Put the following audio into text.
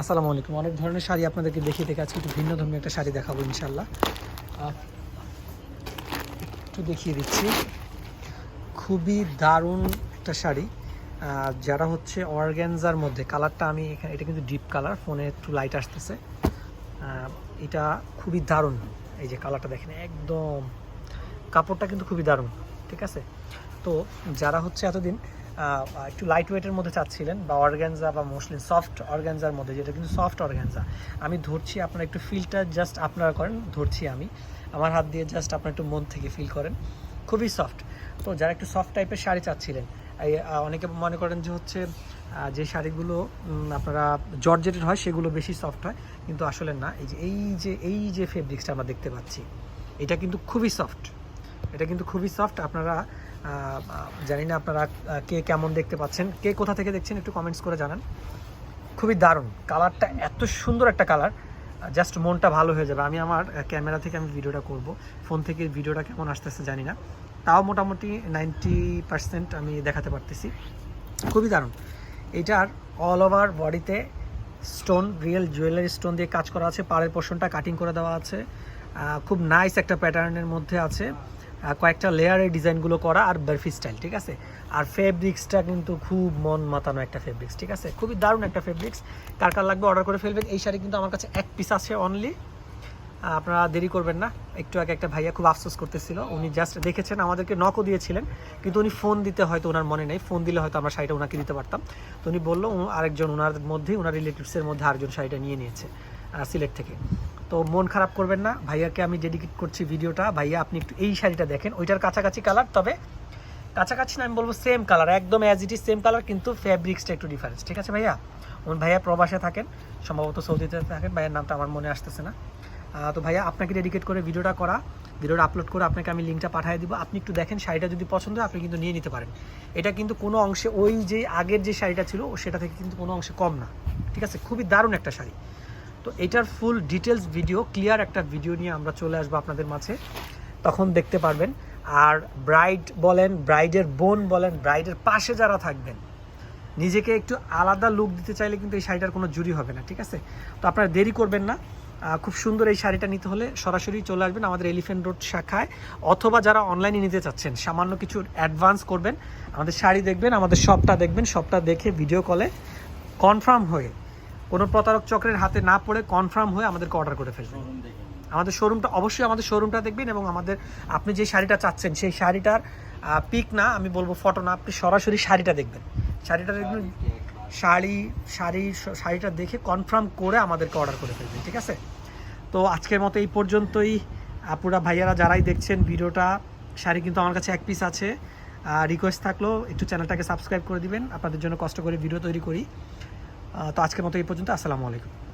আসসালামু আলাইকুম। অনেক ধরনের শাড়ি আপনাদেরকে দেখিয়ে দেখে আজকে একটু ভিন্ন ধর্মী একটা শাড়ি দেখাবো ইনশাল্লাহ একটু দেখিয়ে দিচ্ছি। খুবই দারুণ একটা শাড়ি। যারা হচ্ছে অর্গ্যানজার মধ্যে, কালারটা আমি এখানে, এটা কিন্তু ডিপ কালার, ফোনে একটু লাইট আসতেছে। এটা খুবই দারুণ। এই যে কালারটা দেখেন, একদম। কাপড়টা কিন্তু খুবই দারুণ, ঠিক আছে? তো যারা হচ্ছে এতদিন একটু লাইট ওয়েটের মধ্যে চাচ্ছিলেন বা অর্গ্যানজা বা মোস্টলি সফট অর্গ্যানজার মধ্যে, যেটা কিন্তু সফট অর্গ্যানজা আমি ধরছি আপনারা একটু ফিলটা জাস্ট আপনারা করেন, ধরছি আমি। আমার হাত দিয়ে জাস্ট আপনারা একটু মন থেকে ফিল করেন। খুবই সফট তো যারা একটু সফট টাইপের শাড়ি চাচ্ছিলেন অনেকে মনে করেন যে হচ্ছে যে শাড়িগুলো আপনারা জর্জেটেড হয়, সেগুলো বেশি সফট হয়। কিন্তু আসলে না, এই যে এই যে এই যে ফেব্রিক্সটা আমরা দেখতে পাচ্ছি, এটা কিন্তু খুবই সফট এটা কিন্তু খুবই সফট আপনারা জানি না আপনারা কে কেমন দেখতে পাচ্ছেন। কে কোথা থেকে দেখছেন একটু কমেন্টস করে জানান। খুবই দারুণ। কালারটা এত সুন্দর একটা কালার জাস্ট মনটা ভালো হয়ে যাবে। আমি আমার ক্যামেরা থেকে আমি ভিডিওটা করব। ফোন থেকে ভিডিওটা কেমন আসতেছে জানি না। তাও মোটামুটি নাইনটি পার্সেন্ট আমি দেখাতে পারতেছি। খুবই দারুণ। এটার অল ওভার বডিতে স্টোন রিয়েল জুয়েলারি স্টোন দিয়ে কাজ করা আছে। পাড়ের পোর্শনটা কাটিং করে দেওয়া আছে। খুব নাইস একটা প্যাটার্নের মধ্যে আছে। কয়েকটা লেয়ারের ডিজাইনগুলো করা আর বার্ফি স্টাইল ঠিক আছে? আর ফেব্রিক্সটা কিন্তু খুব মন মাতানো একটা ফেব্রিক্স ঠিক আছে? খুবই দারুণ একটা ফেব্রিক্স কার কার লাগবে অর্ডার করে ফেলবেন? এই শাড়ি কিন্তু আমার কাছে এক পিস আছে অনলি আপনারা দেরি করবেন না। একটু আগে একটা ভাইয়া খুব আফসোস করতেছিল। উনি জাস্ট দেখেছেন, আমাদেরকে নকও দিয়েছিলেন। কিন্তু উনি ফোন দিতে হয়তো ওনার মনে নেই। ফোন দিলে হয়তো আমরা শাড়িটা ওনাকে দিতে পারতাম। তো উনি বলল আরেকজন ওনার মধ্যেই ওনার রিলেটিভসের মধ্যে আরেকজন শাড়িটা নিয়ে নিয়েছে সিলেট থেকে। তো মন খারাপ করবেন না। ভাইয়াকে আমি ডেডিকেট করছি ভিডিওটা। ভাইয়া, আপনি একটু এই শাড়িটা দেখেন। ওইটার কাছাকাছি কালার তবে কাছাকাছি না, আমি বলব সেম কালার একদম as it is same colour কিন্তু ফ্যাব্রিক্সটা একটু ডিফারেন্স ঠিক আছে ভাইয়া? ওন ভাইয়া প্রবাসে থাকেন, সম্ভবত সৌদিতে থাকেন। ভাইয়ের নামটা আমার মনে আসতেছে না। তো ভাইয়া, আপনাকে ডেডিকেট করে ভিডিওটা করা ভিডিওটা আপলোড করে আপনাকে আমি লিঙ্কটা পাঠিয়ে দিব। আপনি একটু দেখেন, শাড়িটা যদি পছন্দ হয়, আপনি কিন্তু নিয়ে নিতে পারেন। এটা কিন্তু কোনো অংশে, ওই যে আগের যে শাড়িটা ছিল, সেটা থেকে কিন্তু কোনো অংশে কম না। ঠিক আছে? খুবই দারুণ একটা শাড়ি। তো এটার ফুল ডিটেলস ভিডিও ক্লিয়ার একটা ভিডিও নিয়ে আমরা চলে আসব আপনাদের মাঝে। তখন দেখতে পারবেন। আর ব্রাইড বলেন ব্রাইডের বোন বলেন ব্রাইডের পাশে যারা থাকবেন, নিজেকে একটু আলাদা লুক দিতে চাইলে কিন্তু এই শাড়িটার কোনো জুরি হবে না, ঠিক আছে? তো আপনারা দেরি করবেন না। খুব সুন্দর এই শাড়িটা নিতে হলে সরাসরি চলে আসবেন আমাদের এলিফেন্ট রোড শাখায়। অথবা যারা অনলাইনে নিতে চাচ্ছেন, সামান্য কিছু অ্যাডভান্স করবেন, আমাদের শাড়ি দেখবেন, আমাদের শপটা দেখবেন শপটা দেখে ভিডিও কলে কনফার্ম হয়ে কোনো প্রতারক চক্রের হাতে না পড়ে কনফার্ম হয়ে আমাদেরকে অর্ডার করে ফেলবেন আমাদের শোরুমটা অবশ্যই আমাদের শোরুমটা দেখবেন এবং আমাদের আপনি যে শাড়িটা চাচ্ছেন সেই শাড়িটার পিক না আমি বলব ফটো না আপনি সরাসরি শাড়িটা দেখবেন। শাড়িটা দেখবেন শাড়ি শাড়ি শাড়িটা দেখে কনফার্ম করে আমাদেরকে অর্ডার করে ফেলবেন ঠিক আছে? তো আজকের মতো এই পর্যন্তই। আপুরা ভাইয়ারা যারাই দেখছেন ভিডিওটা শাড়ি কিন্তু আমার কাছে এক পিস আছে। রিকোয়েস্ট থাকল একটু চ্যানেলটাকে সাবস্ক্রাইব করে দিবেন। আপনাদের জন্য কষ্ট করে ভিডিও তৈরি করি। তো আজকের মতো এই পর্যন্ত। আসসালামু আলাইকুম।